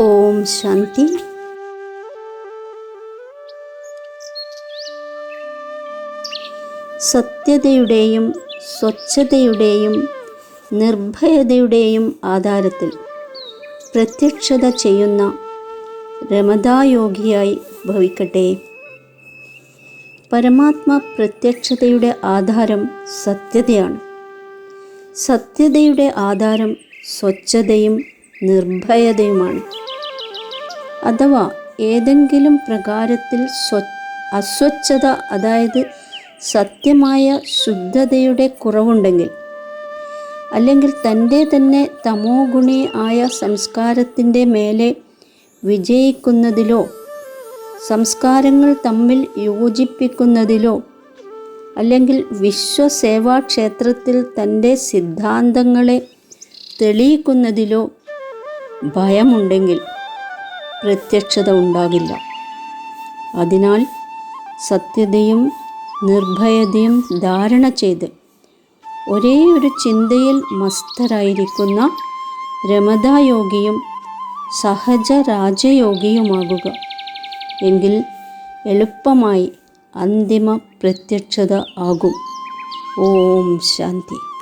ഓം ശാന്തി. സത്യതയുടെയും സ്വച്ഛതയുടെയും നിർഭയതയുടെയും ആധാരത്തിൽ പ്രത്യക്ഷത ചെയ്യുന്ന രമതായോഗിയായി ഭവിക്കട്ടെ. പരമാത്മ പ്രത്യക്ഷതയുടെ ആധാരം സത്യതയാണ്. സത്യതയുടെ ആധാരം സ്വച്ഛതയും നിർഭയതയുമാണ്. അഥവാ ഏതെങ്കിലും പ്രകാരത്തിൽ സ്വ അസ്വച്ഛത അതായത് സത്യമായ ശുദ്ധതയുടെ കുറവുണ്ടെങ്കിൽ അല്ലെങ്കിൽ തന്റെ തന്നെ തമോ ഗുണി ആയ സംസ്കാരത്തിന്റെ മേലെ വിജയിക്കുന്നതിലോ സംസ്കാരങ്ങൾ തമ്മിൽ യോജിപ്പിക്കുന്നതിലോ അല്ലെങ്കിൽ വിശ്വസേവാ ക്ഷേത്രത്തിൽ തന്റെ സിദ്ധാന്തങ്ങളെ തെളിയിക്കുന്നതിലോ ഭയമുണ്ടെങ്കിൽ പ്രത്യക്ഷത ഉണ്ടാകില്ല. അതിനാൽ സത്യതയും നിർഭയതയും ധാരണ ചെയ്ത് ഒരേ ഒരു ചിന്തയിൽ മസ്തരായിരിക്കുന്ന രമതായോഗിയും സഹജ രാജയോഗിയുമാകുക എങ്കിൽ എളുപ്പമായി അന്തിമ പ്രത്യക്ഷത ആകും. ഓം ശാന്തി.